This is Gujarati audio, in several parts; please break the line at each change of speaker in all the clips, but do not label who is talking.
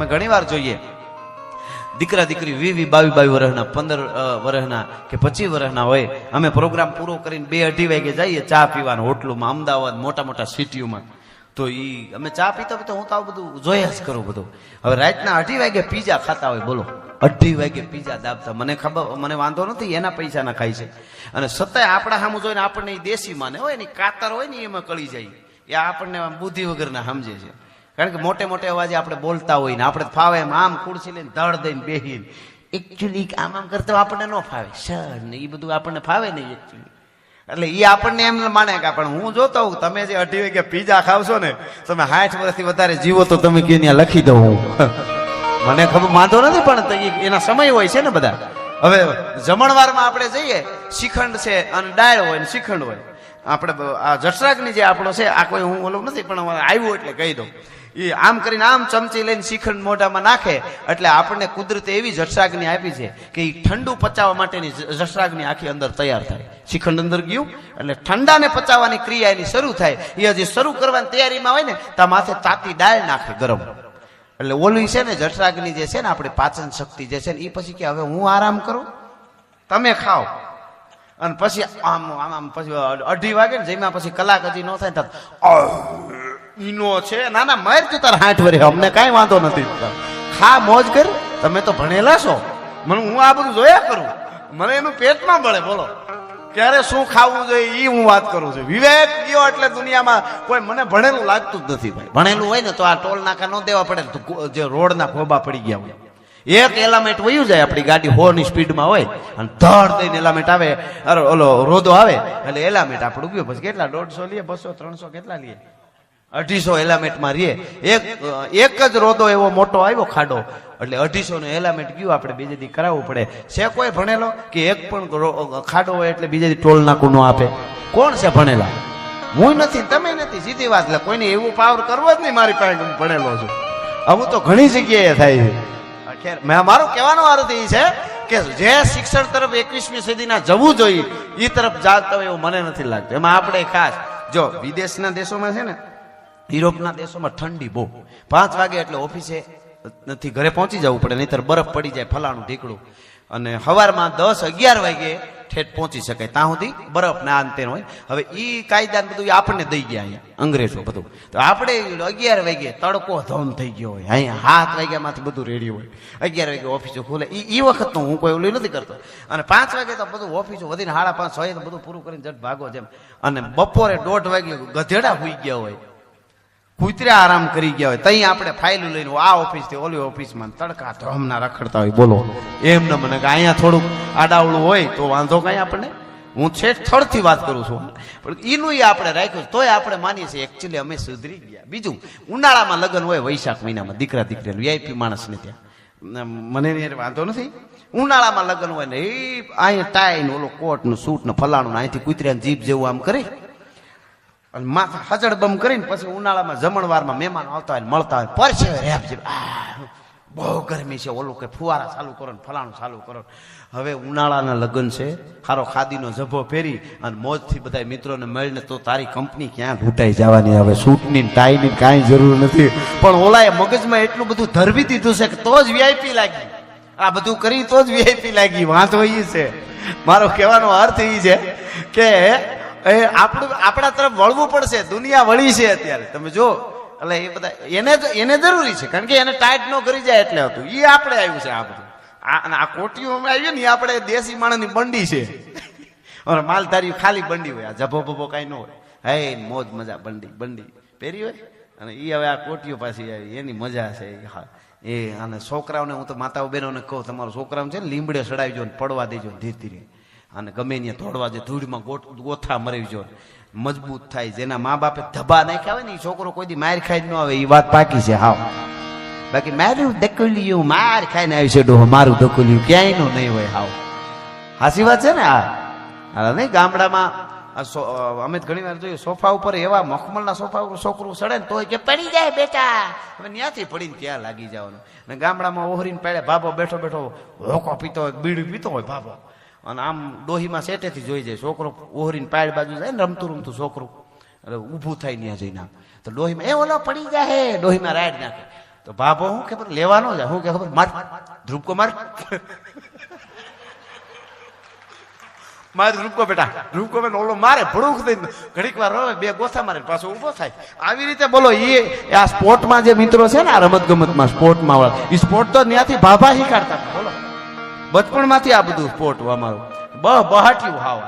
અમે ઘણીવાર જોઈએ. દીકરા દીકરી વી વી બાવી બાવી વર્ષના પંદર વર્ષના કે પચીસ વર્ષના હોય, અમે પ્રોગ્રામ પૂરો કરીને બે અઢી વાગે જઈએ ચા પીવાનું હોટલોમાં, અમદાવાદ, મોટા મોટા સિટીઓમાં. તો એ અમે ચા પીતા પીતા હું તો આવું બધું જોયા જ કરું બધું. હવે રાતના અઢી વાગે પીઝા ખાતા હોય, બોલો. અઢી વાગે પીઝા દાબતા. મને ખબર, મને વાંધો નથી, એના પૈસાના ખાય છે. અને સતાય આપણા સામું જોઈને આપણને દેશી માને, હોય ને કાતર હોય ને એમાં કળી જાય. એ આપણને બુદ્ધિ વગરના સમજે છે. કારણ કે મોટે મોટે અવાજે આપણે બોલતા હોય ને, આપણે ફાવે એમ, આમ ખુરશી લઈને ધડ દઈને બેહીને એકચ્યુઅલી આમ આમ કરતા આપણને ન ફાવે. સર, ને એ બધું આપણને ફાવે નહીં એકચ્યુઅલી એટલે એ આપણને એમ માને કે પણ હું જોતો હું તમે જે અઢી વાગે પીઝા ખાવશો ને તમે સાઠ વર્ષથી વધારે જીવો તો તમે કે ત્યાં લખી દો હું. મને ખબર, વાંધો નથી, પણ એના સમય હોય છે ને બધા. હવે જમણવારમાં આપણે જઈએ શ્રીખંડ છે અને ડાળ હોય ને શ્રીખંડ હોય. આપણે આ જઠરાગની જે આપણો છે, આ કોઈ હું ઓલું નથી, પણ આવ્યું એટલે કહી દઉં. એ આમ કરીને આમ ચમચી લઈને શ્રીખંડ મોઢામાં નાખે, એટલે આપણને કુદરતે એવી જઠરાગ્નિ આપી છે કે એ ઠંડુ પચાવવા માટેની જઠરાગ્નિ આખી અંદર તૈયાર થાય. શ્રીખંડ અંદર ગયું, એટલે ઠંડાને પચાવવાની ક્રિયા એની શરૂ થાય. એ હજી શરૂ કરવાની તૈયારીમાં હોય ને, તો માથે તાતી દાળ નાખે ગરમ. એટલે ઓલી છે ને જઠરાગ્નિ જે છે ને, આપણી પાચન શક્તિ જે છે ને એ પછી કે હવે હું આરામ કરું? તમે ખાઓ. અને પછી આમ આમ આમ, પછી અઢી વાગે ને, જેમાં પછી કલાક હજી ન થાય ઈનો છે ના ના મર તું તાર હાથ વરે અમને કાંઈ વાંધો નથી ખા મોજ કર, તમે તો ભણેલા છો. મને હું આ બધું જોયા કરું? મને એનું પેટમાં બળે, બોલો. ક્યારે શું ખાવું જોઈએ એ હું વાત કરું છું. વિવેક ગયો એટલે દુનિયામાં કોઈ મને ભણેલું લાગતું જ નથી ભાઈ. ભણેલું હોય ને તો આ ટોલ નાકા ન દેવા પડે જે રોડના ખોબા પડી ગયા હોય. એક એલામેન્ટ વયું જાય આપણી ગાડી હો ની સ્પીડમાં હોય અને ધડ દઈને એલામેન્ટ આવે. અરે ઓલો રોદો આવે, એટલે એલામેન્ટ આપણું ગયો. પછી કેટલા? દોઢસો લઈએ બસો, ત્રણસો, કેટલા લઈએ અઢીસો એલામેન્ટમાં રહીએ. એક એક જ રોદો એવો મોટો આવ્યો ખાડો. એટલે અઢીસો નું એલામેન્ટ ગયું, આપણે બીજે દી કરાવવું પડે. છે કોઈ ભણેલો? કે એક પણ ખાડો હોય એટલે બીજે દી ટોલ નાકું ન આપે? કોણ છે ભણેલા? હું નથી, તમે નથી. સીધી વાત, એટલે કોઈને એવું પાવર કરવો જ નહીં મારી પાસે હું ભણેલો છું. અમુક તો ઘણી જગ્યાએ થાય છે. મેં મારું કહેવાનો અર્થ એ છે કે જે શિક્ષણ તરફ એકવીસમી સદીના જવું જોઈએ એ તરફ હોય એવું મને નથી લાગતું. એમાં આપણે ખાસ, જો વિદેશના દેશોમાં છે ને યુરોપના દેશોમાં ઠંડી બહુ. પાંચ વાગે એટલે ઓફિસે નથી, ઘરે પહોંચી જવું પડે, નહીતર બરફ પડી જાય, ફલાણું ઢીકડું અને સવારમાં દસ અગિયાર વાગે ઠેઠ પહોંચી શકાય. ત્યાં સુધી બરફ ના અંતે હોય. હવે એ કાયદા બધું આપણને દઈ ગયા અહીંયા, અંગ્રેજો બધું. તો આપણે અગિયાર વાગે તડકો ધમ થઈ ગયો હોય. અહીંયા સાત વાગ્યામાંથી બધું રેડી હોય. અગિયાર વાગે ઓફિસો ખુલે. એ વખત વખતનું હું કોઈ ઓલું નથી કરતો. અને પાંચ વાગે તો બધું ઓફિસો વધીને સાડા પાંચ હોય તો બધું પૂરું કરીને જટ ભાગો જેમ. અને બપોરે દોઢ વાગે ગધેડા હોઈ ગયા હોય. કૂતરા આરામ કરી ગયા હોય, તઈ આપણે ફાઇલું લઈને આ ઓફિસથી ઓલી ઓફિસમાં તડકા ધ્રમના રખડતા હોય, બોલો. એમ ન મને કે અહીંયા થોડુંક આડાવડું હોય, તો વાંધો કઈ આપણને? હું છેઠ થળથી વાત કરું છું. પણ એનું આપણે રાખ્યું તોય આપણે માનીએ છીએ એકચ્યુઅલી અમે સુધરી ગયા. બીજું, ઉનાળામાં લગ્ન હોય, વૈશાખ મહિનામાં દીકરા દીકરી વીઆઈપી માણસને ત્યાં. મને વાંધો નથી. ઉનાળામાં લગ્ન હોય ને, એ અહીંયા ટાઈ ને ઓલો કોટનું સૂટ ને ફલાણું અહીંથી કૂતરાને જીભ જેવું આમ કરી. અને માથા હજડ બમ કરીને પછી ઉનાળામાં જમણવારમાં મહેમાન આવતા હોય મળતા હોય, પરસે રેપ બહુ ગરમી છે, ઓલું કે ફુવારા ચાલુ કરો ને ફલાણું ચાલુ કરો. હવે ઉનાળાના લગ્ન છે સારો ખાદીનો જભો પહેરી અને મોજથી બધા મિત્રોને મળીને, તો તારી કંપની ક્યાં લૂંટાઈ જવાની? હવે સૂટની ટાઈની કાંઈ જરૂર નથી. પણ ઓલાએ મગજમાં એટલું બધું ધરવી દીધું છે કે તો જ વીઆઈપી લાગી. આ બધું કરી તો જ વીઆઈપી લાગી, વાંધો એ છે. મારો કહેવાનો અર્થ એ છે કે એ આપણું આપણા તરફ વળવું પડશે, દુનિયા વળી છે અત્યારે. તમે જો એટલે એ બધા, એને એને જરૂરી છે. કારણ કે એને ટાઈટ ન કરી જાય એટલે હતું. એ આપણે આવ્યું છે આ બધું. આ કોટીઓ અમે આવી ને આપણે દેશી માણસની બંડી છે. અને માલધારી ખાલી બંડી હોય. આ જભો ભભો કાંઈ ન હોય. હે, મોજ મજા, બંડી બંડી. પહેરી હોય? અને એ હવે આ કોટીઓ પાછી આવી. એની મજા છે. એ, અને છોકરાઓને હું તો માતાઓ બહેનોને કહું, તમારો છોકરાઓને છે ને, લીમડે સડાવજો ને પડવા દેજો ધીરે ધીરે. અને ગમે ત્યાં ધોડવા જે ધૂળમાં ગોઠ, ગોથા જો. મજબૂત થાય, જેના મા બાપે ધબા નાખ્યા હોય ને એ છોકરો કોઈ દી માર ખાઈ ન આવે એ વાત પાકી છે, હાવ. બાકી મારું દકુલિયું માર ખાઈને આવી છે, ડોહો, મારું દકુલિયું ક્યાંયનું નહીં હોય, હાવ. હાસી વાત છે ને હા નહીં, ગામડામાં અમે ઘણી વાર જોયું સોફા ઉપર એવા મખમલના સોફા ઉપર છોકરું સડે ને, તોય કે પડી જાય, બેટા. હવે ત્યાંથી પડીને ત્યાં લાગી જવાનું. અને ગામડામાં ઓહરીને પેડે, ભાભો બેઠો બેઠો હોકો પીતો હોય, બીડું પીતો હોય, ભાભો. અને આમ ડોહીમાં સેટેથી જોઈ જાય, છોકરો ઓહરીને પાડ બાજુ જાય ને રમતું રમતું છોકરું. ઊભું થાય ત્યાં જઈને તો ડોહીમાં એ ઓલો પડી જાય ડોહીમાં રાઈડ નાખે. તો બાપો હું ખબર, લેવાનો છે હું કે ખબર, માર ધ્રુપકો માર. મારે ધ્રુપકો બેટા રૂપકો બેટા. ઓલો મારે ભડુક દઈને ઘડીક વાર હવે બે ગોથા મારે પાછો ઊભો થાય. આવી રીતે બોલો એ આ સ્પોર્ટમાં જે મિત્રો છે ને, આ રમત ગમતમાં સ્પોર્ટમાં વાળા એ સ્પોર્ટ તો ત્યાંથી ભાભા શીખાડતા બોલો. બચપણમાંથી આ બધું સ્પોર્ટ અમારું. બહ બહાટ્યું હાવ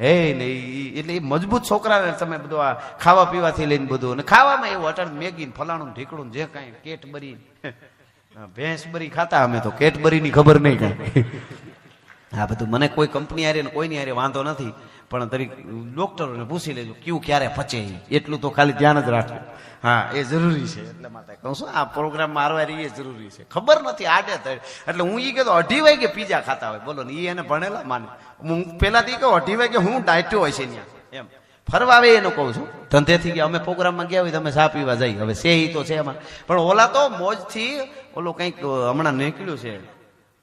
હે ને ઈ- એટલે એ મજબૂત છોકરાને તમે બધું આ ખાવા પીવાથી લઈને બધું. અને ખાવામાં એવું અટણ મેગી ફલાણું ને ઢીકણું જે કાંઈ કેટબરી ભેંસ બરી ખાતા અમે તો. કેટબરીની ખબર નહીં કાંઈ. આ બધું મને કોઈ કંપની હારે ને કોઈની હારે વાંધો નથી પણ તરીક ડોક્ટરોને પૂછી લેજો ક્યુ ક્યારે પચે એટલું તો ખાલી ધ્યાન જ રાખજો. હા એ જરૂરી છે. એટલે માટે કહું છું આ પ્રોગ્રામ મારવારી એ જરૂરી છે. ખબર નથી આડે એટલે હું એ કહેતો અઢી વાગે પીઝા ખાતા હોય. બોલો ને એ એને ભણેલા માને. હું પહેલાંથી કહું અઢી વાગે હું ડાયટ્યો હોય છે ત્યાં. એમ. ફરવા આવે એનું કહું છું. ધંધેથી ગયા અમે પ્રોગ્રામમાં ગયા હોય તમે ચા પીવા જઈ હવે ઈ તો છે એમાં પણ ઓલા તો મોજથી ઓલું કંઈક હમણાં નીકળ્યું છે.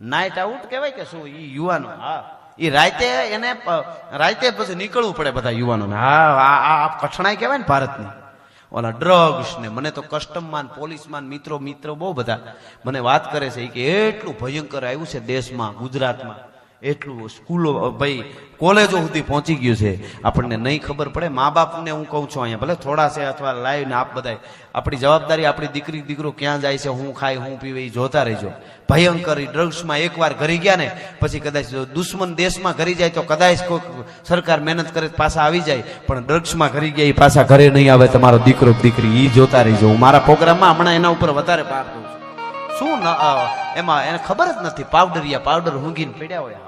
નાઇટ આઉટ કહેવાય કે શું? એ યુવાનો, હા. એ રાતે એને રાતે પછી નીકળવું પડે બધા યુવાનોને. હા, આ આ કઠણાઈ કહેવાય ને ભારતની. ઓલા ડ્રગ્સ ને, મને તો કસ્ટમમાં પોલીસમાં મિત્રો મિત્રો બહુ બધા મને વાત કરે છે કે, એટલું ભયંકર આવ્યું છે દેશમાં, ગુજરાતમાં. એટલું સ્કૂલો, ભાઈ, કોલેજો સુધી પહોંચી ગયું છે. આપણને નહીં ખબર પડે. મા બાપને હું કહું છું અહીંયા, ભલે થોડા છે અથવા લાઈવ ને આપ બધાય. આપણી જવાબદારી આપણી દીકરી, દીકરો ક્યાં જાય છે, હું ખાય, હું પીવે એ જોતા રહેજો. ભયંકર ડ્રગ્સમાં એકવાર ઘરી ગયા ને, પછી કદાચ દુશ્મન દેશમાં ઘરી જાય તો કદાચ કોઈ સરકાર મહેનત કરે પાછા આવી જાય. પણ ડ્રગ્સમાં ઘરી ગયા એ પાછા ઘરે નહીં આવે, તમારો દીકરો દીકરી એ જોતા રહેજો. હું મારા પ્રોગ્રામમાં હમણાં એના ઉપર વધારે ભાર દઉં છું. શું એમાં એને ખબર જ નથી, પાવડરિયા, પાવડર ઊંઘીને પડ્યા હોય.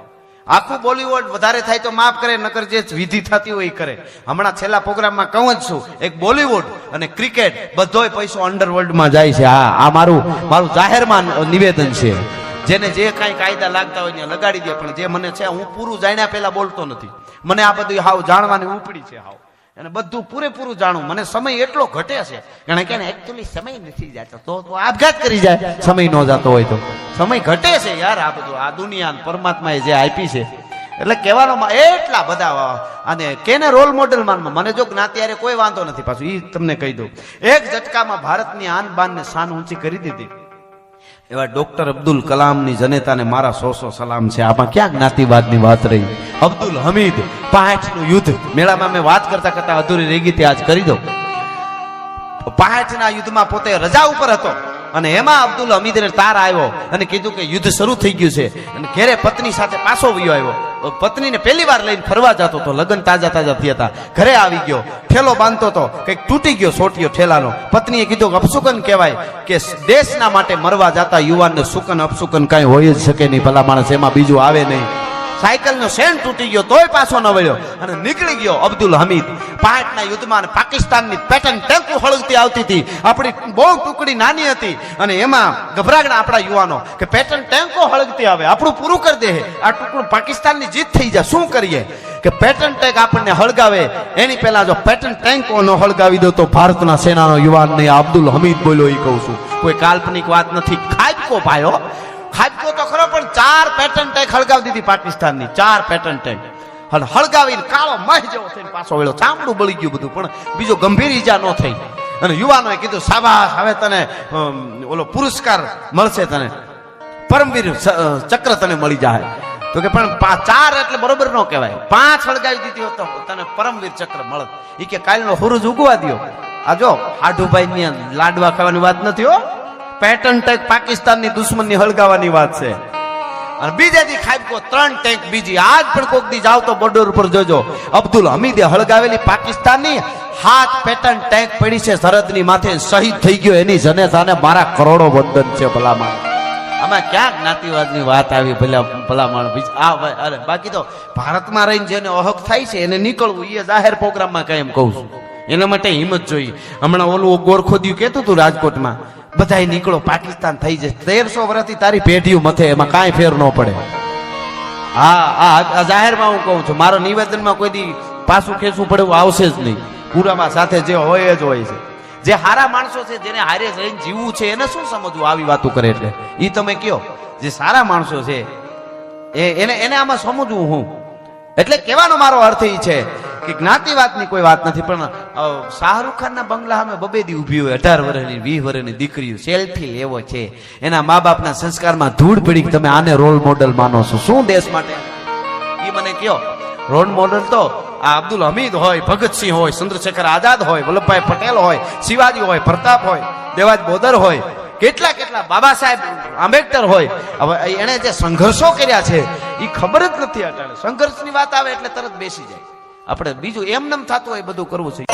આખું બોલીવુડ વધારે થાય તો માફ કરે, નકર જે વિધિ થતી હોય એ કરે. હમણાં છેલ્લા પ્રોગ્રામમાં કહું જ છું, એક બોલીવુડ અને ક્રિકેટ બધોય પૈસો અંડરવર્લ્ડમાં જાય છે. હા, આ મારું મારું જાહેરમાં નિવેદન છે. જેને જે કાંઈ કાયદા લાગતા હોય એને લગાડી દે, પણ જે મને છે, હું પૂરું જાણ્યા પહેલા બોલતો નથી. મને આ બધું હાવ જાણવાની ઉપડી છે હાવ. અને બધું પૂરેપૂરું જાણું. મને સમય એટલો ઘટે છે. કારણ કે એકચ્યુઅલી સમય નથી જતો. તો તો આપઘાત કરી જાય. સમય ન જતો હોય તો. સમય ઘટે છે યાર આ બધું. આ દુનિયા પરમાત્માએ જે આપી છે. એટલે કહેવાનો એટલા બધા અને કેને રોલ મોડેલ માનમાં? મને જો જ્ઞાતિ ત્યારે કોઈ વાંધો નથી. પાછું એ તમને કહી દઉં. એક ઝટકામાં ભારતની આન બાન ને શાન ઊંચી કરી દીધી. એવા ડોક્ટર અબ્દુલ કલામની જનેતાને મારા સો સો સલામ છે. આમાં ક્યાં જ્ઞાતિવાદની વાત રહી? અબ્દુલ હમીદ, પાંચનું યુદ્ધ. મેળામાં મેં વાત કરતા કરતા અધૂરી રહી ગઈ આજ કરી દો પાંચના યુદ્ધમાં પોતે રજા ઉપર હતો અને એમાં અબ્દુલ હમીદને તાર આવ્યો અને કીધું કે યુદ્ધ શરૂ થઈ ગયું છે. અને ઘેરે પત્ની સાથે પાછો વયો આવ્યો. પત્નીને પહેલી વાર લઈને ફરવા જતો હતો લગ્ન તાજા તાજા થયા હતા ઘરે આવી ગયો. ઠેલો બાંધતો હતો કંઈક તૂટી ગયો સોટિયો ઠેલાનો પત્નીએ કીધું કે અપસુકન કહેવાય કે દેશના માટે મરવા જતા યુવાનને સુકન અપસુકન કાંઈ હોય જ શકે નહીં. ભલા માણસ એમાં બીજું આવે નહીં. સાયકલનો સેન તૂટી ગયો તોય પાછો ન વળ્યો. અને નીકળી ગયો અબ્દુલ હમીદ. પાંચના યુદ્ધમાં પાકિસ્તાનની પેટર્ન ટેન્કો હળગતી આવતી હતી. આપણી બહુ ટુકડી નાની હતી. અને એમાં ગભરાગણા આપણા યુવાનો કે પેટર્ન ટેન્કો હળગતી આવે. આપણું પૂરું કરી દે. આ ટુકડું પાકિસ્તાનની જીત થઈ જાય. શું કરીએ? કે પેટર્ન ટેન્ક આપણને હળગાવે. એની પહેલા જો પેટર્ન ટેન્કો ન હળગાવી દો તો ભારતના સેનાનો યુવાન નહીં અબ્દુલ હમીદ બોલ્યો એ કહું છું. કોઈ કાલ્પનિક વાત નથી. ખાજકો ભાઈઓ. ખાજકો તો ખરો, પણ ચાર પેટર્ન ટેક હળગાવી દીધી પાકિસ્તાનની. ચાર પેટર્ન ટેક અને હળગાવી કાળો મહ જેવો થઈને પાછો વળ્યો. ચામડું બળી ગયું બધું, પણ બીજો ગંભીર ઈજા ન થઈ. અને યુવાનોએ કીધું સાબાસ હવે તને ઓલો પુરસ્કાર મળશે તને. પરમવીર ચક્ર તને મળી જાય. તો કે, પણ ચાર એટલે બરોબર ન કહેવાય. પાંચ હળગાવી દીધી હોત તને પરમવીર ચક્ર મળત. એ કે, કાલનો હુરુજ ઉગવા દ્યો. આ જો હાઢુભાઈ લાડવા ખાવાની વાત નથી હો. પેટર્ન ટેક પાકિસ્તાનની દુશ્મનની હળગાવાની વાત છે. અને બીજે દી ખાઈકો ત્રણ ટેન્ક બીજી આજ પણ કોક દી જાવ તો બોર્ડર ઉપર જોજો. અબ્દુલ હમીદે હળગાવેલી પાકિસ્તાનની હાથ પેટર્ન ટેન્ક પડી છે સરહદની માથે, શહીદ થઈ ગયો એની જનેતાને મારા કરોડો વંદન છે ભલામાં આમાં ક્યાં જ્ઞાતિવાદની વાત આવી ભલા ભલામણ? આ અરે, બાકી તો ભારતમાં રહીને જેને અહક થાય છે, એને નીકળવું એ જાહેર પ્રોગ્રામમાં કાંઈ એમ કહું છું. એના માટે હિંમત જોઈએ. હમણાં ઓલું ગોરખોદ્યું કહેતું હતું રાજકોટમાં. બધાય નીકળો, પાકિસ્તાન થઈ જશે. તેરસો વર્ષથી તારી પેઢીઓ મથે, એમાં કાંઈ ફેર ન પડે. હા આ જાહેરમાં હું કહું છું, મારો નિવેદનમાં કોઈ દી પાછું ખેંચવું પડે આવશે જ નહીં. પૂરામાં સાથે જે હોય જ હોય છે. જે સારા માણસો છે, જેને હારે રહીને જીવવું છે, એને શું સમજવું આવી વાતો કરે એટલે એ તમે કયો. જે સારા માણસો છે, એ એને એને આમાં સમજવું હું. એટલે કહેવાનો મારો અર્થ એ છે કે જ્ઞાતિવાદની કોઈ વાત નથી, પણ શાહરૂખ ખાનના બંગલા અમે બબેદી ઊભી હોય, અઢાર વર્ષની વીસ વર્ષની દીકરીઓ સેલ્ફી લેવો છે. એના મા બાપના સંસ્કારમાં ધૂળ પડી તમે આને રોલ મોડલ માનો છો? શું દેશ માટે? એ મને કયો રોલ મોડલ તો આ અબ્દુલ હમીદ હોય ભગતસિંહ હોય, ચંદ્રશેખર આઝાદ હોય, વલ્લભભાઈ પટેલ હોય, શિવાજી હોય, પ્રતાપ હોય, દેવાજ બોદર હોય, કેટલા કેટલા બાબા સાહેબ આંબેડકર હોય. હવે એણે જે સંઘર્ષો કર્યા છે એ ખબર જ નથી અટાણે. સંઘર્ષની વાત આવે એટલે તરત બેસી જાય. આપણે બીજું એમ નમ થતું હોય બધું કરવું છે.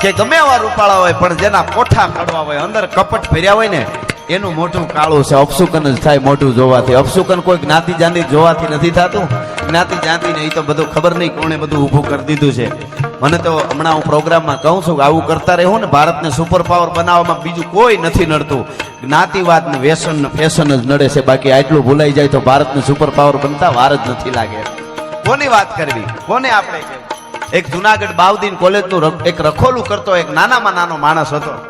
કે ગમે એવા રૂપાળા હોય, પણ જેના કોઠા કાઢવા હોય, અંદર કપટ ભર્યા હોય ને, એનું મોઢું કાળું છે. અપસુકન જ થાય મોઢું જોવાથી. અપસુકન કોઈ જ્ઞાતિ જાતિ જોવાથી નથી થતું. જ્ઞાતિ જાતિ ને એ તો બધું ખબર નહીં કોણે બધું ઊભું કરી દીધું છે. મને તો હમણાં હું પ્રોગ્રામમાં કહું છું કે આવું કરતા રહેવું ને, ભારતને સુપર પાવર બનાવવામાં બીજું કોઈ નથી નડતું. જ્ઞાતિવાદ ને વ્યસન ફેશન જ નડે છે. બાકી આટલું ભૂલાઈ જાય તો ભારતને સુપર પાવર બનતા વાર જ નથી લાગે. કોની વાત કરવી? કોને આપણે? એક જુનાગઢ બાવદીન કોલેજનું એક રખોલું કરતો, એક નાનામાં નાનો માણસ હતો.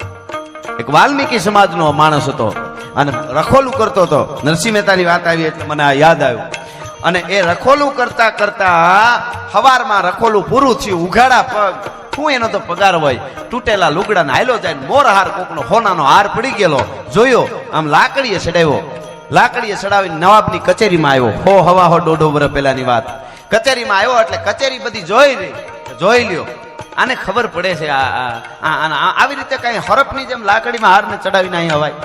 એક વાલ્મીકી સમાજનો માણસ હતો. અને રખોલું કરતો હતો. નરસિંહ મહેતાની વાત આવી એટલે મને આ યાદ આવ્યું. અને એ રખોલું કરતા કરતા હવારમાં રખોલું પૂરું થયું. ઉઘાડા પગ શું એનો તો પગાર હોય? તૂટેલા લુગડાને નાયલો જાય મોર હાર કોકનો હોનાનો હાર પડી ગયેલો. જોયો, આમ લાકડીએ ચડાવ્યો. લાકડીએ ચડાવીને નવાબની કચેરીમાં આવ્યો. હો હવા હો દોઢો વર્ષ પહેલાની વાત. કચેરીમાં આવ્યો એટલે કચેરી બધી જોઈ રહી. જોઈ લ્યો. આને ખબર પડે છે આ આવી રીતે કઈ હરફની જેમ લાકડીમાં હારને ચડાવીને અહીં હવાય.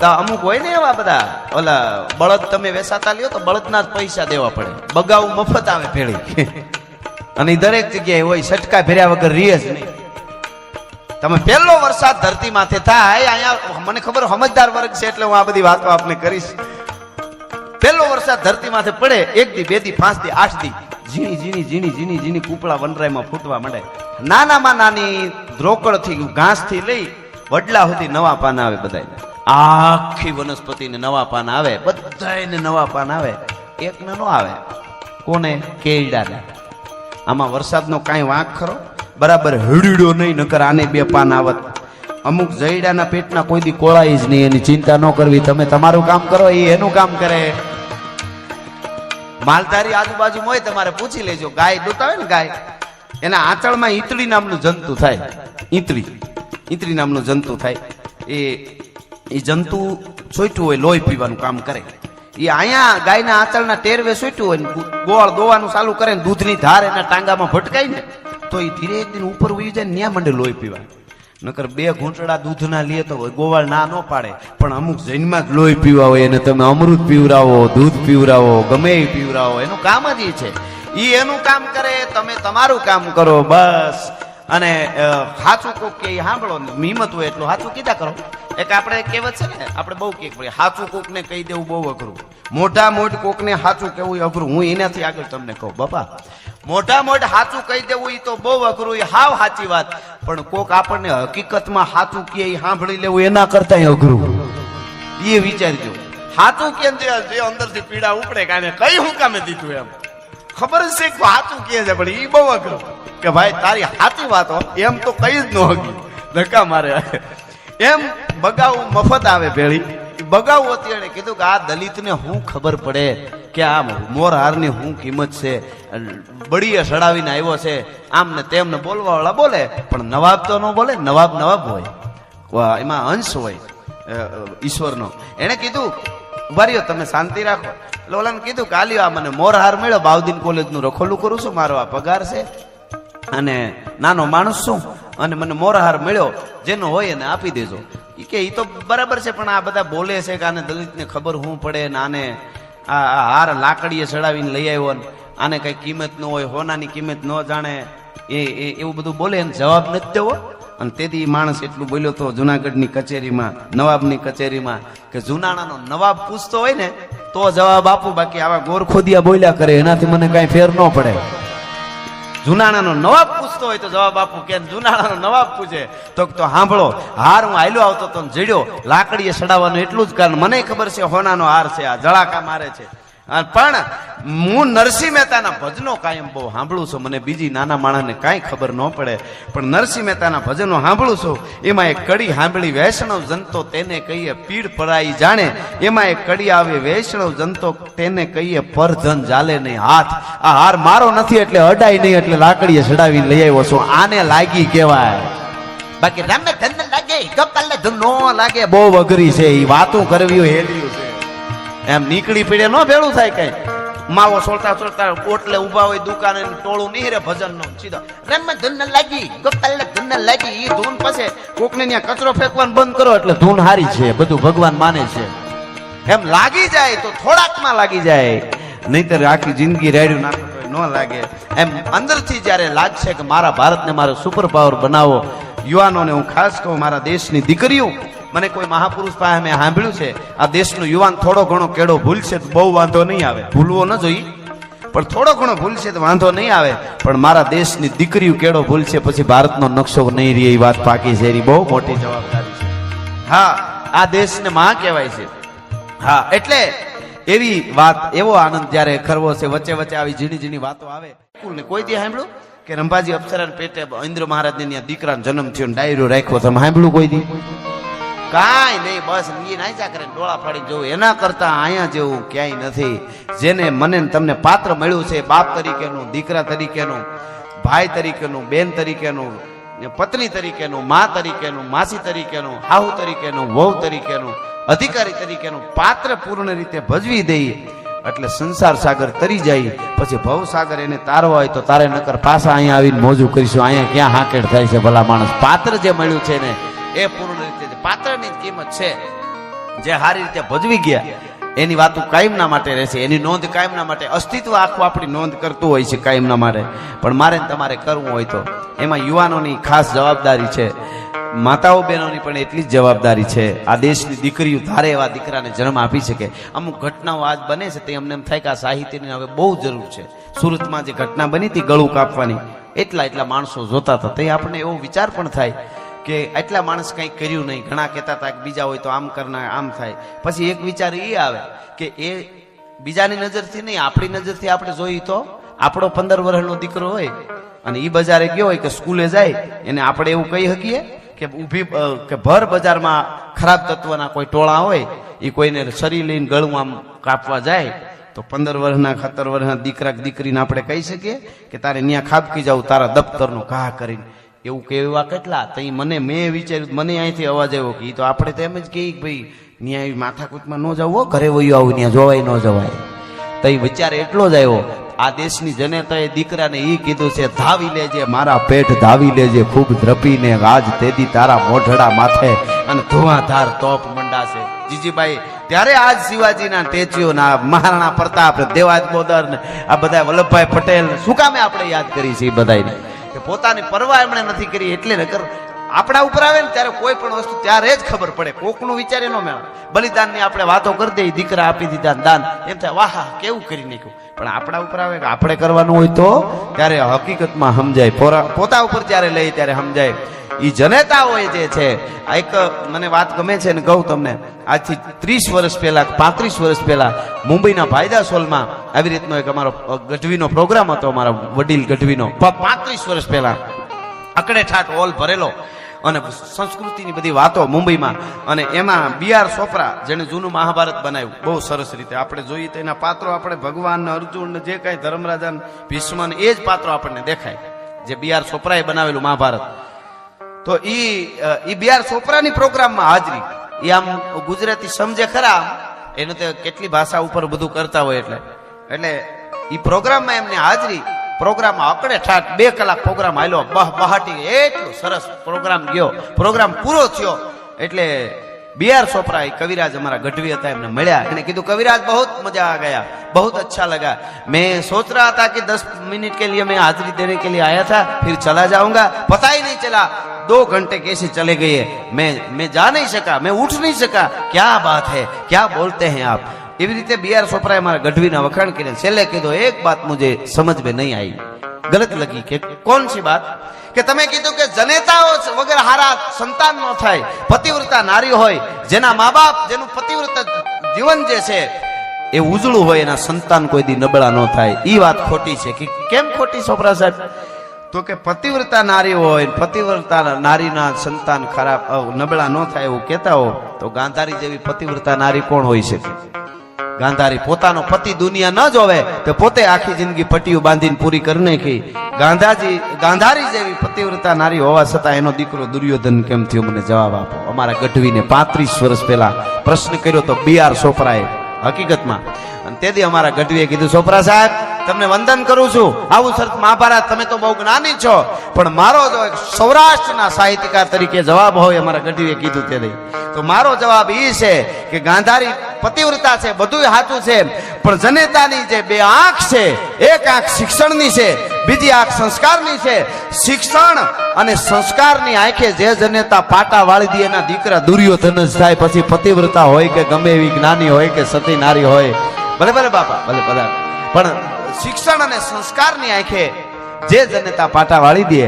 તો અમુક હોય ને એવા બધા, ઓલા બળદ તમે વેસાતા લ્યો તો બળદના જ પૈસા દેવા પડે. બગાવું મફત આવે ભેળી. અને દરેક જગ્યાએ હોય સટકા ભેર્યા વગર રીએ જ નહીં. તમે પહેલો વરસાદ ધરતી માથે થાય, અહીંયા મને ખબર સમજદાર વર્ગ છે એટલે હું આ બધી વાતો આપને કરીશ. પહેલો વરસાદ ધરતી માથે પડે, એક દી, બે દી, પાંચ દી, આઠ દી. ઝીણી ઝીણી ઝીણી ઝીણી ઝીણી કૂપળા વનરાયમાં ફૂટવા માંડે. નાનામાં નાની ધ્રોકડ ઘાસથી લઈ વડલા સુધી નવા પાન આવે બધાને આખી વનસ્પતિને નવા પાન આવે બધાને નવા પાન આવે. એકને ન આવે. કોને? કેળાને આમાં વરસાદનો કાંઈ વાંક ખરો? બરાબર હળીડો નહીં, નકર આને બે પાન આવત. અમુક જયડાના પેટના કોઈ દી કોળાઈ જ નહીં, એની ચિંતા ન કરવી. તમે તમારું કામ કરો, એ એનું કામ કરે. માલધારી આજુબાજુ હોય તમારે પૂછી લેજો. ગાય દૂતા હોય ને ગાય? એના આંચળમાં ઈતળી નામનું જંતુ થાય. ઈતળી. ઈતળી નામનું જંતુ થાય. એ એ જંતુ સોઈટું હોય, લોહી પીવાનું કામ કરે. એ અહીંયા ગાયના આંચળના ટેરવે સોઈટું હોય ગોળ દોવાનું ચાલુ કરે ને, દૂધની ધાર એના ટાંગામાં ભટકાય ને, તો એ ધીરે ધીરે ઉપર ઉઈ જાય ને, ન્યા મંડે લોહી પીવા. નકર બે ઘૂંટડા દૂધના લે તો ગોવાળ ના ન પાડે. પણ અમુક જૈનમાં જ લોહી પીવા હોય એને તમે અમૃત પીવરાવો, દૂધ પીવરાવો, ગમે એ પીવરાવો, એનું કામ જ એ છે. એ એનું કામ કરે, તમે તમારું કામ કરો, બસ. અને સાચું કોક કે સાંભળો ને હિંમત હોય એટલું સાચું કીધા કરો. એક આપણે કહેવત છે ને, આપણે બહુ કે સાચું કોકને કહી દેવું બહુ અઘરું. મોઢા મોઢ કોકને સાચું કહેવું અઘરું. હું એનાથી આગળ તમને કહું, બાપા. મોઢા મોઢ સાચું કહી દેવું એ તો બહુ અઘરું એ હાવ સાચી વાત. પણ કોક આપણને હકીકતમાં સાચું કહે સાંભળી લેવું એના કરતા અઘરું. એ વિચારજો. સાચું કેમ જે અંદરથી પીડા ઉપડે કાને કઈ હું કામે દીધું એમ? ખબર છે કે સાચું કહે છે, પણ એ બહુ અઘરું. કે ભાઈ, તારી સાચી વાત એમ તો કઈ જ ન હકી ધક્કા મારે. એમ બગાવું મફત આવે ભેળી. બગાવું એણે કીધું કે આ દલિતને હું ખબર પડે કે આ મોર હારની શું કિંમત છે. બળીએ સડાવીને આવ્યો છે. આમ ને તેમને બોલવાવાળા બોલે, પણ નવાબ તો ન બોલે, નવાબ નવાબ હોય. એમાં અંશ હોય ઈશ્વરનો. એણે કીધું ઊભા તમે શાંતિ રાખો. લોલાને કીધું કે, આલ્યો, આ મને મોરહાર મળ્યો. બાવદીન કોલેજનું રખોલું કરું છું, મારો આ પગાર છે. અને નાનો માણસ છું, અને મને મોરહાર મળ્યો. જેનો હોય એને આપી દેજો. એ કે એ તો બરાબર છે, પણ આ બધા બોલે છે કે આને દલિતને ખબર શું પડે ને આને આ હાર લાકડીએ ચડાવીને લઈ આવ્યો ને આને કંઈ કિંમત ન હોય, હોનાની કિંમત ન જાણે. એ એવું બધું બોલે એને જવાબ નથી દેવો. અને તેથી માણસ એટલું બોલ્યો તો જુનાગઢની કચેરીમાં, નવાબની કચેરીમાં કે જુનાણાનો નવાબ પૂછતો હોય ને, તો જવાબ આપું, બાકી આવા ગોરખોદિયા બોલ્યા કરે, એનાથી મને કાંઈ ફેર ન પડે. જુનાણાનો નવાબ પૂછતો હોય તો જવાબ આપું કે જુનાણાનો નવાબ પૂછે? તો તો સાંભળો હાર હું હાલ્યો આવતો તો ને જડ્યો લાકડીએ સડાવવાનું એટલું જ કારણ, મને ખબર છે હોનાનો હાર છે, આ જળાકા મારે છે. પણ હું નરસિંહ મહેતાના ભજનો કાયમ બહુ સાંભળું છું. મને બીજી નાના માણસને કાંઈ ખબર ન પડે. પણ નરસિંહ મહેતાના ભજનો સાંભળું છું. એમાં એક કડી સાંભળી વૈષ્ણવ જનતો તેને કહીએ પીડ પરાઈ જાણે. એમાં એક કડી આવે વૈષ્ણવ જનતો તેને કહીએ પરધન જાલે નહીં હાથ. આ હાર મારો નથી એટલે અડાય નહીં એટલે લાકડીએ ચડાવી લઈ આવ્યો છું. આને લાગી કહેવાય. બાકી રામે ધન લાગે કપાલે ધન નો લાગે. બહુ અઘરી છે એ વાતું કરવી હેલ્યું છે. એમ નીકળી પીડે ન ભેળું થાય કઈ. માવો સોળતા સોળતા ઓટલે ઊભા હોય દુકાને ટોળું નહીં રે ભજન નો સીધો. રમ ધૂન લાગી, ગોપાલ ધૂન લાગી, ઈ ધૂન પછી કોકને ત્યાં કચરો ફેંકવાનું બંધ કરો એટલે ધૂન હારી છે, બધું ભગવાન માને છે. એમ લાગી જાય તો થોડાકમાં લાગી જાય. નહીતર આખી જિંદગી રેડ્યું નાખો ન લાગે. એમ અંદરથી જ્યારે લાગશે કે મારા ભારતને મારો સુપર પાવર બનાવો, યુવાનોને હું ખાસ કહું, મારા દેશની દીકરીઓ મને કોઈ મહાપુરુષ પાસે મેં સાંભળ્યું છે, આ દેશનો યુવાન થોડો ઘણો કેડો ભૂલશે તો બહુ વાંધો નહીં આવે. ભૂલવો ન જોઈએ. પણ થોડો ઘણો ભૂલશે તો વાંધો નહીં આવે. પણ મારા દેશની દીકરીઓ કેડો ભૂલશે પછી ભારતનો નકશો નહીં રહે એ વાત પાકી છે એની બહુ મોટી જવાબદારી છે. હા, આ દેશને માં કહેવાય છે. હા, એટલે એવી વાત, એવો આનંદ જ્યારે કરવો છે, વચ્ચે વચ્ચે આવી ઝીણી ઝીણી વાતો આવે. કોઈ દી સાંભળ્યું? કે રંભાજી અપ્સરા પેટે ઇન્દ્ર મહારાજ ને દીકરાનો જન્મ થયો ડાયરો રાખ્યો, તમે સાંભળ્યું કોઈ દી? કાંઈ નહીં, બસ એ નાચા કરે ડોળા ફાડી જવું એના કરતા અહીંયા જેવું ક્યાંય નથી. જેને મને તમને પાત્ર મળ્યું છે, બાપ તરીકેનું, દીકરા તરીકેનું, ભાઈ તરીકેનું, બેન તરીકેનું પત્ની તરીકેનું, મા તરીકેનું, માસી તરીકેનું, હાહુ તરીકેનું, વહુ તરીકેનું, અધિકારી તરીકેનું પાત્ર પૂર્ણ રીતે ભજવી દઈએ એટલે સંસાર સાગર તરી જાય. પછી ભવ સાગર એને તારવા હોય તો તારે નકર પાછા અહીંયા આવીને મોજું કરીશું. અહીંયા ક્યાં હાકેડ થાય છે ભલા માણસ. પાત્ર જે મળ્યું છે ને એ પૂર્ણ પાત્રની કિંમત છે. જે સારી રીતે ભજવી ગયા, એની વાતો કાયમના માટે રહેશે. એની નોંધ કાયમના માટે, અસ્તિત્વ આખું આપણી નોંધ કરતું હોય છે કાયમના માટે પણ મારે તમારે કરવું હોય તો. એમાં યુવાનોની ખાસ જવાબદારી છે. માતાઓ બહેનોની પણ એટલી જ જવાબદારી છે. આ દેશની દીકરીઓ ધારે એવા દીકરાને જન્મ આપી શકે. અમુક ઘટનાઓ આજ બને છે, તે અમને એમ થાય કે આ સાહિત્યની હવે બહુ જરૂર છે. સુરતમાં જે ઘટના બની હતી ગળું કાપવાની, એટલા એટલા માણસો જોતા હતા. તે આપણને એવો વિચાર પણ થાય કે એટલા માણસ કંઈ કર્યું નહીં. ઘણા કહેતા હતા કે બીજા હોય તો આમ કરના આમ થાય. પછી એક વિચાર એ આવે કે એ બીજાની નજરથી નહીં, આપણી નજરથી આપણે જોઈએ તો આપણો પંદર વર્ષનો દીકરો હોય અને એ બજારે ગયો હોય કે સ્કૂલે જાય, એને આપણે એવું કહી શકીએ કે ઊભી કે ભર બજારમાં ખરાબ તત્વના કોઈ ટોળા હોય એ કોઈને શરીર લઈને ગળું આમ કાપવા જાય, તો પંદર વર્ષના સત્તર વર્ષના દીકરા દીકરીને આપણે કહી શકીએ કે તારે ત્યાં ખાબકી જાવ તારા દફતરનો ઘા કરીને. એવું કહેવા કેટલા? તઈ મને, મેં વિચાર્યું, મને અહીંથી અવાજ આવ્યો કે તો આપણે તો એમ જ કહીએ કે ભાઈ, ન્યાય માથાકૂટમાં ન જવું ઘરે વયું આવું, ત્યાં જોવાય ન જવાય. તઈ વિચાર એટલો જ આવ્યો, આ દેશની જનતાએ દીકરાને એ કીધું છે, ધાવી લેજે, મારા પેટ ધાવી લેજે, ખૂબ દ્રપીને આજ તેદી તારા મોઢડા માથે અને ધુવાધાર તોપ મંડાશે. જીજીભાઈ, ત્યારે આજ શિવાજીના ટેચીઓ ના મહારાણા પ્રતાપ, દેવાજ બોદર આ બધા વલ્લભભાઈ પટેલ, શું કામે આપણે યાદ કરી છે એ બધાને કે પોતાની પરવા એમણે નથી કરી એટલે નકર આપણા ઉપર આવે ને ત્યારે કોઈ પણ વસ્તુ ત્યારે જ ખબર પડે. કોકનું વિચારે ન મેળવે. બલિદાનની આપણે વાતો કરી દઈએ, દીકરા આપી દીધા દાન. એમ થાય, વાહ કેવું કરી નાખ્યું? પણ આપણા ઉપર આવે કે આપણે કરવાનું હોય તો ત્યારે હકીકતમાં સમજાય. પોતા ઉપર જ્યારે લઈ ત્યારે સમજાય. એ જનેતા હોય જે છે, આ એક મને વાત ગમે છે ને કહું તમને. આજથી ત્રીસ વર્ષ પહેલા, પાંત્રીસ વર્ષ પહેલા મુંબઈના ભાયદા સોલમાં આવી રીતનો એક અમારો ગઢવીનો પ્રોગ્રામ હતો, અમારા વડીલ ગઢવીનો. પાંત્રીસ વર્ષ પહેલા અકડે ઠાઠ હોલ ભરેલો. અને સંસ્કૃતિની બધી વાતો મુંબઈમાં. અને એમાં બી આર ચોપરા જેણે જૂનું મહાભારત બનાવ્યું, બહુ સરસ રીતે. આપણે જોઈએ તો એના પાત્રો આપણે ભગવાન, અર્જુન, જે કાંઈ ધર્મરાજા ભીષ્મન એ જ પાત્રો આપણને દેખાય જે બી આર ચોપરાએ બનાવેલું મહાભારત. તો ઈ બી આર ચોપરાની પ્રોગ્રામમાં હાજરી. એ આમ ગુજરાતી સમજે ખરા એનું તે કેટલી ભાષા ઉપર બધું કરતા હોય એટલે. એટલે એ પ્રોગ્રામમાં એમને હાજરી. પ્રોગ્રામમાં અકડે ઠાઠ બે કલાક પ્રોગ્રામ હાલ્યો બહ બહાટી એટલો સરસ પ્રોગ્રામ ગયો પ્રોગ્રામ પૂરો થયો એટલે બી આર ચોપરા એ કવિરાજ અમારા ગઢવી હતા એમને મળ્યા એને કીધું કવિરાજ બહુ મજા આ ગયા बहुत अच्छा लगा मैं सोच रहा था कि दस मिनट के लिए मैं हाजिरी देने के लिए आया था फिर चला जाऊंगा पता ही नहीं चला दो घंटे कैसे चले गए मैं मैं जा नहीं सका मैं उठ नहीं सका क्या बात है क्या बोलते हैं आप એવી રીતે બી આર ચોપરાએ મારા ગઢવીના વખાણ કરીને છેલ્લે કીધું, એક વાત મુજે સમજ में નહીં આવી. ગલત લગી કે, કોણ સી વાત કે, તમે કીધું કે જનેતાઓ વગર હારા સંતાન ન થાય, પતિવ્રતા નારી હોય, જેના મા બાપ જેનું પતિવ્રત જીવન જે છે, એ ઉજળું હોય, એના સંતાન કોઈ દી નબળા ન થાય. એ વાત ખોટી છે. કે કેમ ખોટી છોપરા સાહેબ? તો કે પતિવ્રતા નારી હોય, પતિવ્રતા નારીના સંતાન ખરાબ નબળા ન થાય એવું કહેતા હો, તો ગાંધારી જેવી પતિવ્રતા નારી કોણ હોઈ શકે? ગાંધારી પોતાનો પતિ દુનિયા ન જોવે, તો પોતે આખી જિંદગી પટ્ટીઓ બાંધીને પૂરી કરી નાખી. ગાંધાજી, ગાંધારી જેવી પતિવ્રતા નારી હોવા છતાં એનો દીકરો દુર્યોધન કેમ થયો? મને જવાબ આપો. અમારા ગઢવીને પાંત્રીસ વર્ષ પહેલા પ્રશ્ન કર્યો તો બી આર ચોપરાએ હકીકતમાં. અને તેથી અમારા ગઢવીએ કીધું ચોપરા સાહેબ તમને વંદન કરું છું. આવું સરસ મહાભારત, તમે તો બહુ જ્ઞાની છો. પણ મારો જો એક સૌરાષ્ટ્રના સાહિત્યકાર તરીકે જવાબ હોય, અમારા ગઢવીએ કીધું તે તો મારો જવાબ એ છે કે ગાંધારી પતિવ્રતા છે બધું સાચું છે, પણ જનેતાની જે બે આંખ છે, એક આંખ શિક્ષણની છે, બીજી આંખ સંસ્કારની છે. શિક્ષણ અને સંસ્કારની આંખે જે જનેતા પાટા વાળી દે, એના દીકરા દુર્યોધન જ થાય, પછી પતિવ્રતા હોય કે ગમે એવી જ્ઞાની હોય કે સતી નારી હોય. ભલે ભલે બાપા, ભલે બધા પણ શિક્ષણ અને સંસ્કારની આંખે જે જનેતા પાટા વાળી દે,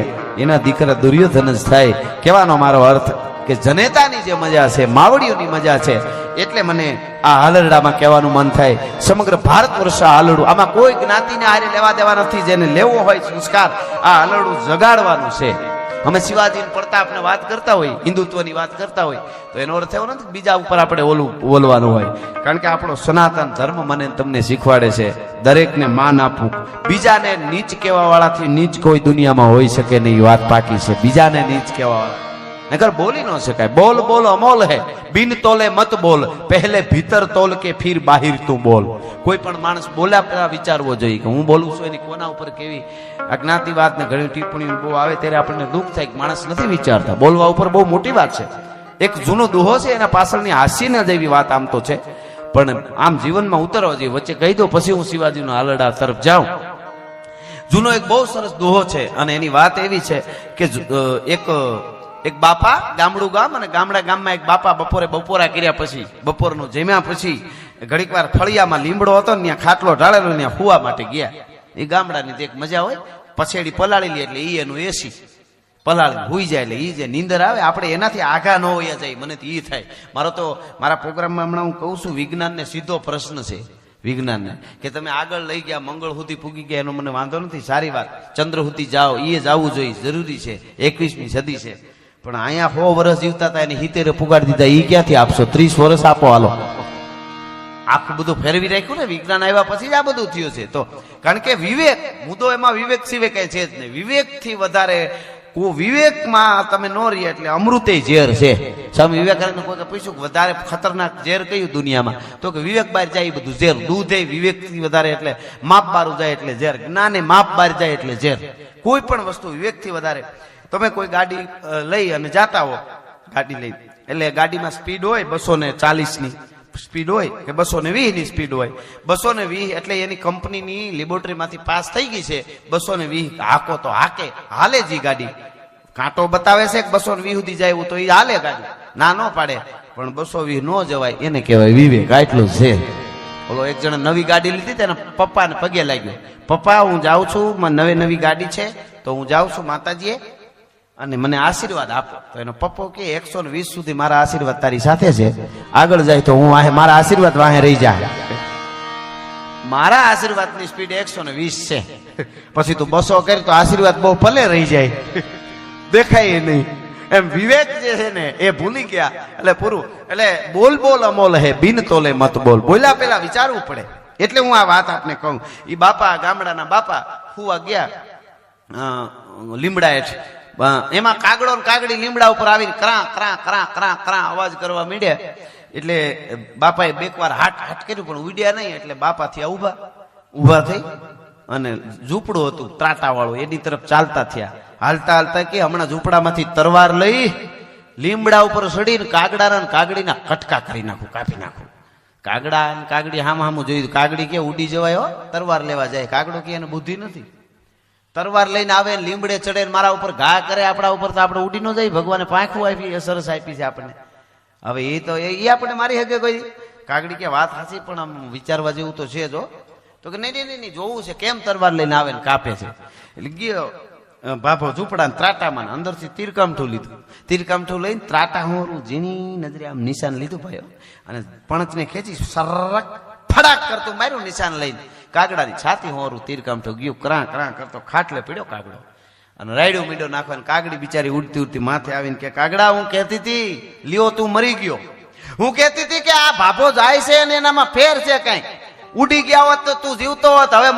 એના દીકરા દુર્યોધન જ થાય. કહેવાનો મારો અર્થ કે જનેતાની જે મજા છે, માવડીઓની મજા છે, એટલે મને આ હાલરડામાં કહેવાનું મન થાય. સમગ્ર ભારત વર્ષ આ આમાં કોઈ જ્ઞાતિને હારે લેવા દેવા નથી. જેને લેવો હોય સંસ્કાર, આ હાલરડું જગાડવાનું છે. અમે શિવાજી પ્રતાપને વાત કરતા હોય, હિન્દુત્વની વાત કરતા હોય, તો એનો અર્થ એવો નથી બીજા ઉપર આપણે ઓલું બોલવાનું હોય. કારણ કે આપણો સનાતન ધર્મ મને તમને શીખવાડે છે, દરેકને માન આપવું બીજાને નીચ કહેવા વાળાથી નીચ કોઈ દુનિયામાં હોઈ શકે નહીં વાત પાકી છે. બીજાને નીચ કહેવા વાળા નગર બોલી ન શકાય. બોલ બોલ અમોલ હે. બિન તોલે મત બોલ. પહેલે ભીતર તોલ કે ફીર બાહિર તું બોલ. કોઈ પણ માણસ બોલ્યા પહેલા વિચારવો જોઈએ કે હું બોલું છું એની કોના ઉપર કેવી અજ્ઞાતિવાદ ને ઘણી ટિપ્પણીઓ બહુ આવે ત્યારે આપણને દુઃખ થાય કે માણસ નથી વિચારતા. બોલવા ઉપર બહુ મોટી વાત છે. એક જૂનો દુહો છે, એના પાછળની હાસ્યના જેવી વાત આમ તો છે. પણ આમ જીવનમાં ઉતરવા જોઈએ. વચ્ચે કહી દો પછી હું શિવાજીનો આલડા તરફ જાઉં. જૂનો એક બહુ સરસ દોહો છે અને એની વાત એવી છે કે એક એક બાપા ગામડું ગામ અને ગામડા ગામમાં એક બાપા બપોરે બપોરા કર્યા પછી, બપોરનું જમ્યા પછી ઘડીક વાર ફળિયામાં લીમડો હતો ને ત્યાં ખાટલો ઢાળેલો ત્યાં હુવા માટે ગયા. એ ગામડાની તો એક મજા હોય. પછેડી પલાળી લે એટલે એ એનું એસી પલાળી હોઈ જાય એટલે એ જે નીંદર આવે, આપણે એનાથી આઘા ન હોયા જાય, મને ઈ થાય. મારો તો, મારા પ્રોગ્રામમાં હમણાં હું કહું છું, વિજ્ઞાનને સીધો પ્રશ્ન છે. વિજ્ઞાનને. કે તમે આગળ લઈ ગયા, મંગળ સુધી પૂગી ગયા, એનો મને વાંધો નથી. સારી વાત. ચંદ્ર સુધી જાઓ એ જવું જોઈએ. જરૂરી છે. એકવીસમી સદી છે. પણ અહીંયા સો વર્ષ જીવતા હતા, એને હિતેરે પુગાડી દીધા. એ ક્યાંથી આપશો? ત્રીસ વર્ષ આપો, હાલો. આખું બધું ફેરવી રાખ્યું ને? વિજ્ઞાન આવ્યા પછી જ આ બધું થયું છે. તો કારણ કે વિવેક, મુદ્દો એમાં વિવેક સિવાય કઈ છે જ નહીં. વિવેકથી વધારે વિવેકમાં તમે નો રહી એટલે અમૃતે ઝેર છે. સ્વામી વિવેકાનંદ કોઈ પૂછ્યું કે વધારે ખતરનાક ઝેર કયું દુનિયામાં? તો કે વિવેક બહાર જાય એ બધું ઝેર. દૂધે વિવેકથી વધારે એટલે માપ બારું જાય એટલે ઝેર. જ્ઞાને માપ બહાર જાય એટલે ઝેર. કોઈ પણ વસ્તુ વિવેકથી વધારે તમે કોઈ ગાડી લઈ અને જાતા હો. ગાડી લઈ. એટલે ગાડીમાં સ્પીડ હોય બસો ને ચાલીસની સ્પીડ હોય કે બસો ને વીસની સ્પીડ હોય. બસો ને વીસ એટલે એની કંપનીની લેબોરેટરીમાંથી પાસ થઈ ગઈ છે. બસો ને વીસ હાકો તો હાકે, હાલે જ ગાડી. કાંટો બતાવે છે કે બસો ને વીસ સુધી જાય તો એ હાલે ગાડી. ના ન પાડે. પણ બસો વીસ નો જવાય, એને કહેવાય વિવેક. આટલું છે. ઓલો એક જણે નવી ગાડી લીધી તેના પપ્પાને પગે લાગ્યો. પપ્પા, હું જાઉં છું નવી નવી ગાડી છે, તો હું જાઉં છું માતાજીએ. અને મને આશીર્વાદ આપો. તો એનો પપ્પો કે એકસો વીસ સુધી મારા આશીર્વાદ તારી સાથે છે. આગળ જાય તો હું આહે મારા આશીર્વાદ વાહે રહી જાય. મારા આશીર્વાદની સ્પીડ એકસો ને વીસ છે. પછી તું બસો કરી તો આશીર્વાદ બહુ ભલે રહી જાય. દેખાય નહીં. એમ વિવેક જે છે ને એ ભૂલી ગયા. એટલે પૂરું. એટલે બોલ બોલ અમોલ હે બિન તોલે મત બોલ. બોલ્યા પેલા વિચારવું પડે. એટલે હું આ વાત આપને કહું. એ બાપા ગામડાના બાપા હુવા ગયા. લીમડા અ, એમાં કાગડો ને કાગડી લીમડા ઉપર આવીને ક્રા ક્રા ક્રા ક્રા ક્રા અવાજ કરવા માંડ્યા. એટલે બાપાએ બેક વાર હાટ હાટ કર્યું, પણ ઉડ્યા નહીં, એટલે બાપા થયા ઊભા. ઊભા થઈ અને ઝૂંપડું હતું ત્રાટા વાળું એની તરફ ચાલતા થયા. હાલતા હાલતા કે હમણાં ઝૂંપડામાંથી તરવાર લઈ, લીમડા ઉપર ચડીને કાગડાના કાગડીના કટકા કરી નાખું, કાપી નાખું. કાગડા અને કાગડી હામ હામું જોયું, કાગડી કે ઉડી જવાય તરવાર લેવા જાય. કાગડો કે એને બુદ્ધિ નથી. તરવાર લઈને આવે લીમડે ચડે મારા ઉપર ઘા કરે આપણા ઉપર તો આપણે ઉડી ન જાય. ભગવાને પાંખું આપી સરસ આપી છે આપણને. હવે એ તો એ આપણે મારી હકે કોઈ કાગડી કે વાત હાસી પણ આમ વિચારવા જેવું તો છે જો તો કે નહીં નહીં નહીં, જોવું છે કેમ તરવાર લઈને આવે ને કાપે છે. એટલે ગયો બાપો ઝૂંપડા ત્રાટામાં અંદરથી તીરકામઠું લીધું. તીરકામઠું લઈને ત્રાટા હોરું ઝીણી નજરે આમ નિશાન લીધું ભાઈઓ. અને પણચને ખેંચી સરક ફડાક કરતું માર્યું નિશાન લઈને. કાગડાની છાતી હોરું તીરકામ થયું ગયું ક્રાં ક્રાં કરતો ખાટલે પીડ્યો કાગડો. અને રાયડું મીડો નાખવાની કાગડી બિચારી ઉડતી ઉડતી માથે આવીને કે, કાગડા, હું કહેતી હતી, લ્યો તું મરી ગયો. હું કહેતી હતી કે, આ ભાભો જાય છે અને એનામાં ફેર છે કઈ. ઉડી ગયા હોત તો તું જીવતો હોત. હવે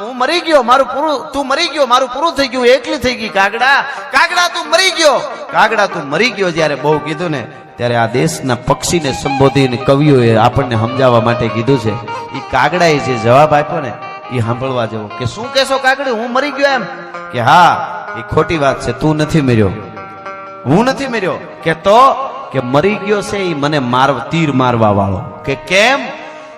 હું મરી ગયો, મારું પૂરું, તું મરી ગયો, મારું પૂરું થઈ ગયું, એકલી થઈ ગઈ. કાગડા કાગડા, તું મરી ગયો. કાગડા, તું મરી ગયો જ્યારે બહુ કીધું ને ત્યારે આ દેશના પક્ષીને સંબોધીને કવિઓએ આપણને સમજાવવા માટે કીધું છે. એ કાગડાએ જે જવાબ આપ્યો ને એ સાંભળવા જેવો કે શું કહેશો કાગડી? હું મરી ગયો એમ. કે હા એ ખોટી વાત છે, તું નથી મર્યો. હું નથી મર્યો. કે તો કે મરી ગયો છે એ મને માર તીર મારવા વાળો. કે કેમ?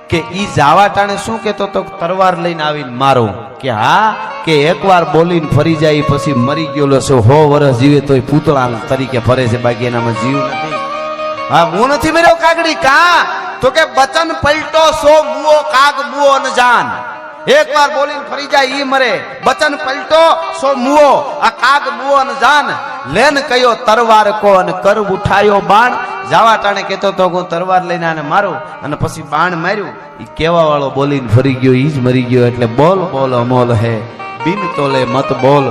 કે ઈ જાવા ટાણે શું કેતો તો તરવાર લઈને આવીને મારો. કે હા, કે એકવાર બોલીને ફરી જાય પછી મરી ગયેલો છે હો વર્ષ જીવે તોય પૂતળા તરીકે ફરે છે, બાકી એનામાં જીવ નથી હા હું નથી મર્યો કાગડી, કા? તો કે બચન પલટો સો, મુઓ કાગ, મુઓ ન જાન. એક વાર બોલીને ફરી જાય, ઈ મરે. બચન પલટો સો, મુઓ, આ કાગ, મુઓ ન જાન. લેન કયો તરવાર કો અને કર ઉઠાયો બાણ. જાવા ટાણે કેતો તો હું તરવાર લઈને આને મારું અને પછી બાણ માર્યું. ઈ કેવા વાળો બોલીને ફરી ગયો, ઈ જ મરી ગયો, એટલે બોલ બોલ અમોલ હે. બિન તોલે મત બોલ.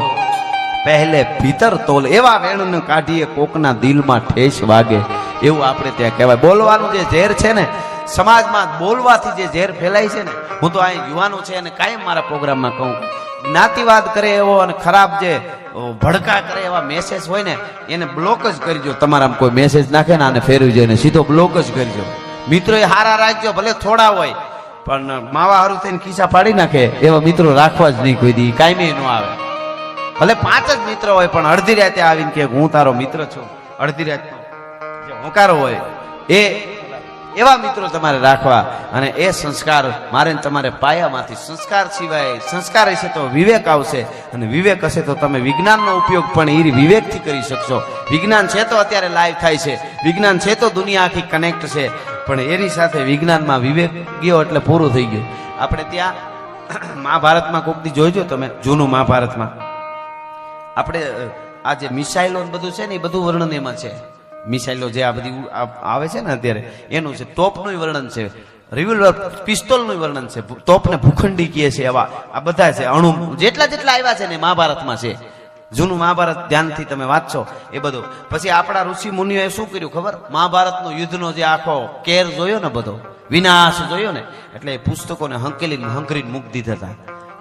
પહેલે ભીતર તોલ. એવા વેણને કાઢીએ કોકના દિલમાં ઠેસ વાગે. એવું આપણે ત્યાં કહેવાય. બોલવાનું જે ઝેર છે ને, સમાજમાં બોલવાથી જે ઝેર ફેલાય છે ને, હું તો અહીં યુવાનો છે અને કાયમ મારા પ્રોગ્રામમાં કહું. જ્ઞાતિવાદ કરે એવો અને ખરાબ જે ભડકા કરે એવા મેસેજ હોય ને, એને બ્લોક જ કરજો. તમારા કોઈ મેસેજ નાખે ને આને ફેરવી જાય સીધો બ્લોક જ કરજો. મિત્રો એ હારા રાખજો, ભલે થોડા હોય, પણ માવા હારું થઈને ખિસ્સા પાડી નાખે, એવા મિત્રો રાખવા જ નહીં કોઈ દી. કાયમી ન આવે. ભલે પાંચ જ મિત્ર હોય, પણ અડધી રાતે આવીને કે હું તારો મિત્ર છું. અડધી રાતનો હોંકારો હોય, એ એવા મિત્રો તમારે રાખવા અને એ સંસ્કાર મારે તમારે પાયામાંથી સંસ્કાર સિવાય સંસ્કાર હશે તો વિવેક આવશે અને વિવેક હશે તો તમે વિજ્ઞાનનો ઉપયોગ પણ એ વિવેકથી કરી શકશો. વિજ્ઞાન છે તો અત્યારે લાઈવ થાય છે. વિજ્ઞાન છે તો દુનિયા આખી કનેક્ટ છે. પણ એની સાથે વિજ્ઞાનમાં વિવેક ગયો એટલે પૂરું થઈ ગયું. આપણે ત્યાં મહાભારતમાં કોક દી જોઈજો તમે, જૂનું મહાભારતમાં. આપણે આ જે મિસાઇલો બધું છે ને એ બધું વર્ણન એમાં છે. મિસાઇલો જે આ બધી આવે છે ને અત્યારે, એનું છે, તોપનું વર્ણન છે. રિવોલ્વર પિસ્તોલનું વર્ણન છે. તોપને ભૂખંડી કહે છે એવા આ બધા છે, અણુ. જેટલા જેટલા આવ્યા છે ને મહાભારતમાં છે. જૂનું મહાભારત ધ્યાનથી તમે વાંચશો એ બધું. પછી આપણા ઋષિ મુનિઓએ શું કર્યું ખબર? મહાભારતનો યુદ્ધનો જે આખો કેર જોયો ને બધો, વિનાશ જોયો ને, એટલે એ પુસ્તકોને હંકેલીને હંકરીને મૂકી દીધા હતા.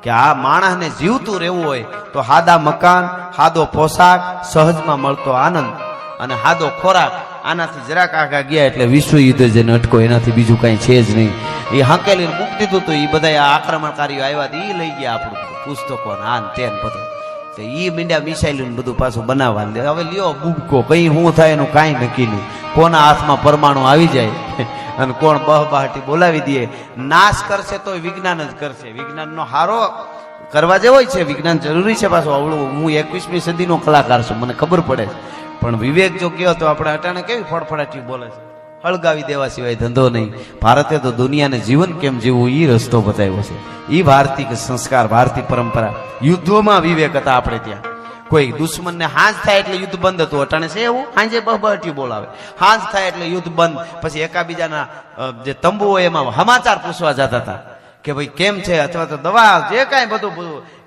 કે આ માણસને જીવતું રહેવું હોય તો હાદા મકાન, હાદો પોશાક, સહજમાં મળતો આનંદ. અને હાદો ખોરાક. આનાથી જરાક આગા ગયા એટલે વિશ્વ યુદ્ધ જે નટકો, એનાથી બીજું કાંઈ છે જ નહીં. એ હાંકેલી મૂકી દીધું હતું એ બધા આ આક્રમણકારીઓ આવ્યા એ લઈ ગયા આપણું પુસ્તકો ને તેન ને બધું. તો એ મીંડા મિસાઇલ બધું પાછું બનાવવા દે. હવે લ્યો બુબકો, કઈ શું થાય એનું કાંઈ નક્કી નહીં. કોના હાથમાં પરમાણુ આવી જાય અને કોણ બહ બહાટી બોલાવી દે. નાશ કરશે તો વિજ્ઞાન જ કરશે. વિજ્ઞાનનો હારો કરવા જેવો હોય છે, વિજ્ઞાન જરૂરી છે પાછું. આવડું, હું એકવીસમી સદીનો કલાકાર છું, મને ખબર પડે છે. પણ વિવેક જો કહો તો આપણે અટાણે કેવી ફડફડાટી બોલે છે? હળગાવી દેવા સિવાય ધંધો નહીં. ભારતે તો દુનિયાને જીવન કેમ જીવવું એ રસ્તો બતાવ્યો છે. એ ભારતીય સંસ્કાર, ભારતીય પરંપરા. યુદ્ધોમાં વિવેક હતા આપણે ત્યાં. કોઈ દુશ્મનને હાંજ થાય એટલે યુદ્ધ બંધ હતું. અટાણે છે એવું? હાંજે બહબહટ્યું બોલાવે. હાંજ થાય એટલે યુદ્ધ બંધ. પછી એકાબીજાના જે તંબુ હોય એમાં સમાચાર પૂછવા જતા હતા. કે ભાઈ કેમ છે? અથવા તો દવા, જે કાંઈ બધું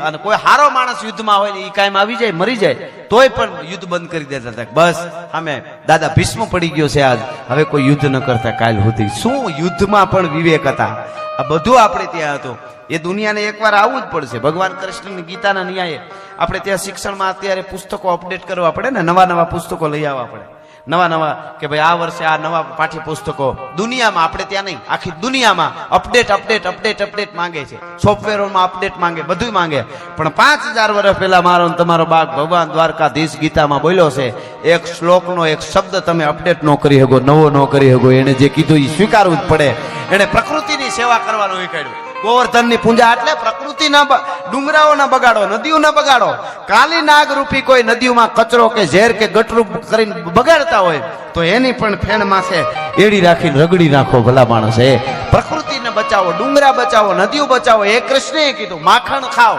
અને કોઈ હારો માણસ યુદ્ધમાં હોય ને એ કાંઈ આવી જાય, મરી જાય, તોય પણ યુદ્ધ બંધ કરી દેતા હતા. બસ અમે દાદા ભીષ્મ પડી ગયો છે આજ. હવે કોઈ યુદ્ધ ન કરતા કાલ સુધી. શું યુદ્ધમાં પણ વિવેક હતા? આ બધું આપણે ત્યાં હતું. એ દુનિયાને એકવાર આવવું જ પડશે. ભગવાન કૃષ્ણની ગીતાના ન્યાયે આપણે ત્યાં શિક્ષણમાં અત્યારે પુસ્તકો અપડેટ કરવા પડે ને, નવા નવા પુસ્તકો લઈ આવવા પડે. નવા નવા કે ભાઈ આ વર્ષે આ નવા પાઠ્યપુસ્તકો દુનિયામાં, આપણે ત્યાં નહીં, આખી દુનિયામાં અપડેટ અપડેટ અપડેટ અપડેટ માંગે છે. સોફ્ટવેરોમાં અપડેટ માંગે બધું માંગે. પણ પાંચ હજાર વર્ષ પહેલા મારો તમારો બાગ ભગવાન દ્વારકાધીશ ગીતામાં બોલ્યો છે, એક શ્લોકનો એક શબ્દ તમે અપડેટ ન કરી શકો, નવો ન કરી શકો. એને જે કીધું એ સ્વીકારવું જ પડે. એને પ્રકૃતિની સેવા કરવાનું શીખવાડ્યું ગોવર્ધનની પૂજા એટલે પ્રકૃતિ ના બગાડો નદીઓ બગાડો. કાલી નાગ રૂપી કોઈ નદીઓમાં કચરો કે ઝેર કે ગટરૂપ કરીને બગાડતા હોય, તો એની પણ ફેણ માથે એડી રાખીને રગડી નાખો ભલા માણસ એ પ્રકૃતિને બચાવો, ડુંગરા બચાવો, નદીઓ બચાવો. એ કૃષ્ણએ કીધું, માખણ ખાઓ.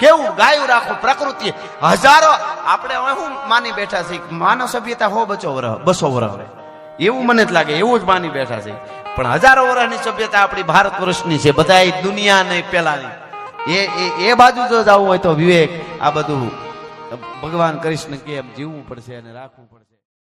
કેવું? ગાયું રાખો પ્રકૃતિ. હજારો આપણે હું માની બેઠા છે માનવ સભ્યતા હો બચો વરહ, બસો વરહ. એવું મને જ લાગે, એવું જ માની બેઠા છે પણ હજારો વર્ષની સભ્યતા આપણી ભારત વર્ષની છે. બધા દુનિયા નહીં પેલાની એ એ બાજુ જો જવું હોય તો વિવેક આ બધું ભગવાન કૃષ્ણ કેમ જીવવું પડશે અને રાખવું પડશે.